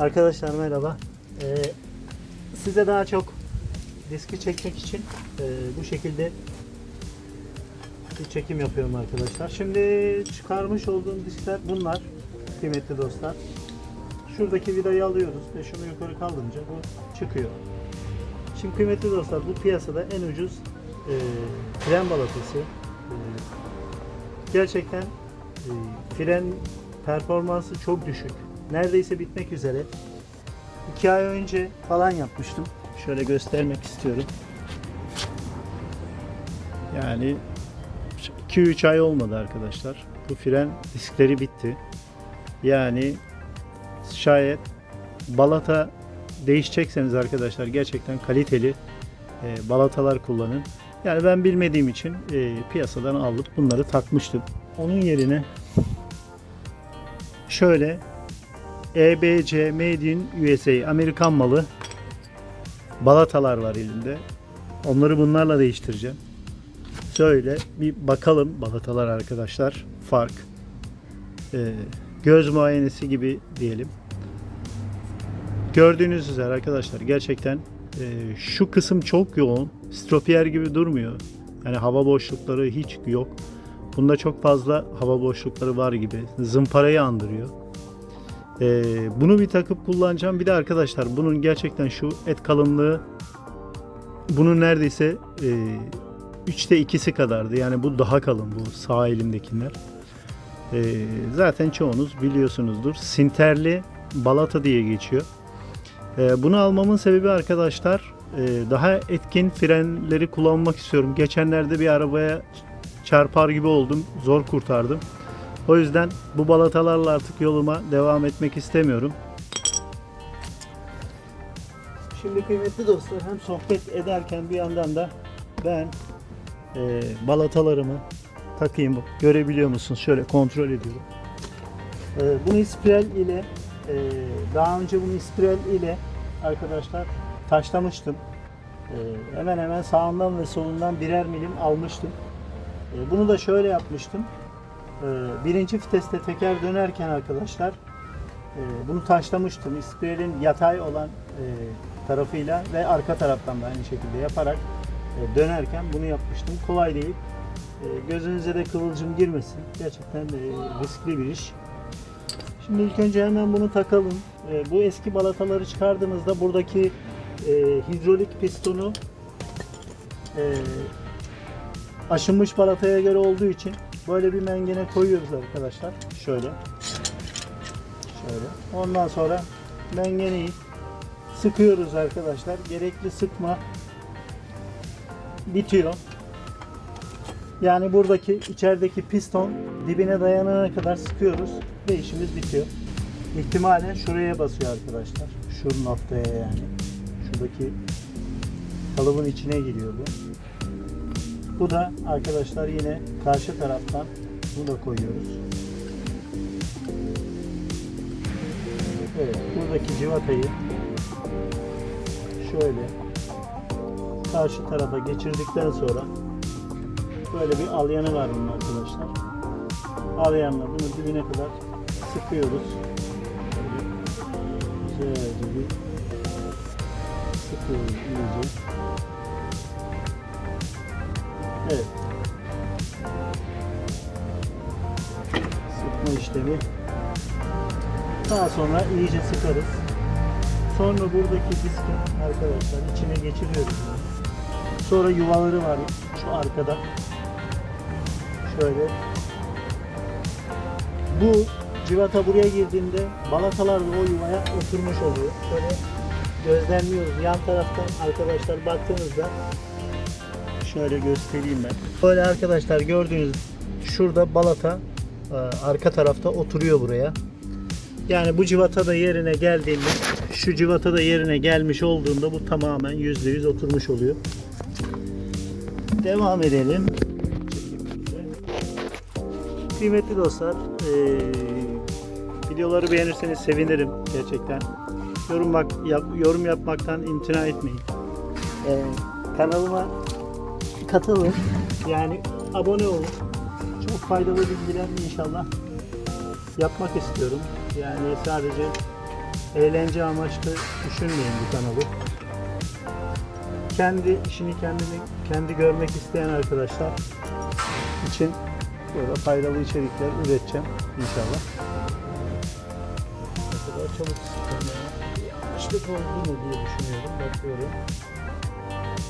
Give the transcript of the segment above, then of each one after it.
Arkadaşlar merhaba. Ee, size daha çok diski çekmek için e, bu şekilde bir çekim yapıyorum arkadaşlar. Şimdi çıkarmış olduğum diskler bunlar kıymetli dostlar. Şuradaki vidayı alıyoruz ve şunu yukarı kaldırınca bu çıkıyor. Şimdi kıymetli dostlar bu piyasada en ucuz e, fren balatası. E, gerçekten e, fren performansı çok düşük. Neredeyse bitmek üzere. 2 ay önce falan yapmıştım. Şöyle göstermek istiyorum. Yani 2-3 ay olmadı arkadaşlar. Bu fren diskleri bitti. Yani şayet balata değişecekseniz arkadaşlar gerçekten kaliteli e, balatalar kullanın. Yani ben bilmediğim için e, piyasadan alıp bunları takmıştım. Onun yerine şöyle EBC Made in USA Amerikan malı balatalar var elimde. Onları bunlarla değiştireceğim. Şöyle bir bakalım balatalar arkadaşlar. Fark. Ee, göz muayenesi gibi diyelim. Gördüğünüz üzere arkadaşlar gerçekten e, şu kısım çok yoğun. Stropiyer gibi durmuyor. Yani hava boşlukları hiç yok. Bunda çok fazla hava boşlukları var gibi. Zımparayı andırıyor. Ee, bunu bir takıp kullanacağım. Bir de arkadaşlar bunun gerçekten şu et kalınlığı bunun neredeyse e, 3'te 2'si kadardı. Yani bu daha kalın bu sağ elimdekiler. Ee, zaten çoğunuz biliyorsunuzdur. Sinterli balata diye geçiyor. Ee, bunu almamın sebebi arkadaşlar e, daha etkin frenleri kullanmak istiyorum. Geçenlerde bir arabaya çarpar gibi oldum. Zor kurtardım. O yüzden bu balatalarla artık yoluma devam etmek istemiyorum. Şimdi kıymetli dostlar hem sohbet ederken bir yandan da ben e, balatalarımı takayım. Görebiliyor musunuz? Şöyle kontrol ediyorum. E, bunu ispiral ile e, daha önce bunu ispiral ile arkadaşlar taşlamıştım. E, hemen hemen sağından ve solundan birer milim almıştım. E, bunu da şöyle yapmıştım. Ee, birinci viteste teker dönerken arkadaşlar e, bunu taşlamıştım. İspiralin yatay olan e, tarafıyla ve arka taraftan da aynı şekilde yaparak e, dönerken bunu yapmıştım. Kolay değil. Gözünüze de kıvılcım girmesin. Gerçekten riskli bir iş. Şimdi ilk önce hemen bunu takalım. Bu eski balataları çıkardığınızda buradaki hidrolik pistonu aşınmış balataya göre olduğu için böyle bir mengene koyuyoruz arkadaşlar. Şöyle. Şöyle. Ondan sonra mengeneyi sıkıyoruz arkadaşlar. Gerekli sıkma bitiyor. Yani buradaki içerideki piston dibine dayanana kadar sıkıyoruz ve işimiz bitiyor. İhtimalen şuraya basıyor arkadaşlar. Şu noktaya yani. Şuradaki kalıbın içine giriyor bu. Bu da arkadaşlar yine karşı taraftan bunu da koyuyoruz. Evet, buradaki civatayı şöyle karşı tarafa geçirdikten sonra böyle bir alyanı var bunun arkadaşlar. Alyanla bunu dibine kadar sıkıyoruz. Güzelce bir sıkıyoruz iyice. Evet. Sıkma işlemi. Daha sonra iyice sıkarız. Sonra buradaki diskin arkadaşlar içine geçiriyoruz. Sonra yuvaları var şu arkada. Şöyle. Bu civata buraya girdiğinde balatalar da o yuvaya oturmuş oluyor. Şöyle gözlemliyoruz. Yan taraftan arkadaşlar baktığınızda Şöyle göstereyim ben. Böyle arkadaşlar gördüğünüz şurada balata e, arka tarafta oturuyor buraya. Yani bu civata da yerine geldiğinde şu civata da yerine gelmiş olduğunda bu tamamen %100 oturmuş oluyor. Devam edelim. Kıymetli dostlar, e, videoları beğenirseniz sevinirim gerçekten. Yorum bak yap, yorum yapmaktan imtina etmeyin. E, kanalıma katılın. Yani abone olun. Çok faydalı bilgiler inşallah yapmak istiyorum. Yani sadece eğlence amaçlı düşünmeyin bu kanalı. Kendi işini kendini kendi görmek isteyen arkadaşlar için böyle faydalı içerikler üreteceğim inşallah. Ne kadar çabuk sıktım ya. Bir yanlışlık oldu mu diye düşünüyorum. Bakıyorum.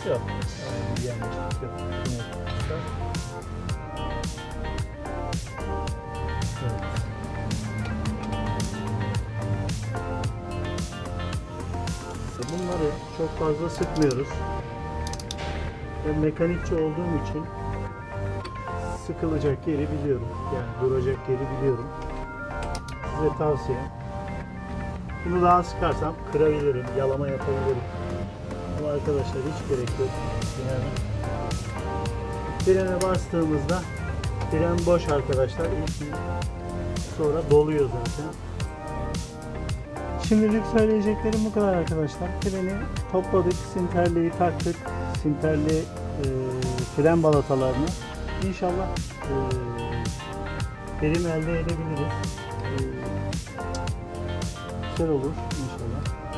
Yok. Yani. Evet. Bunları çok fazla sıkmıyoruz. Ben mekanikçi olduğum için sıkılacak yeri biliyorum. Yani duracak yeri biliyorum. Size tavsiyem. Bunu daha sıkarsam kırabilirim, yalama yapabilirim. Arkadaşlar hiç gerek yok. Yani frene bastığımızda fren boş arkadaşlar. Sonra doluyor zaten. Şimdilik söyleyeceklerim bu kadar arkadaşlar. Freni topladık, sinterliği taktık. Sinterli e, fren balatalarını inşallah e, elde edebiliriz. E, güzel olur inşallah.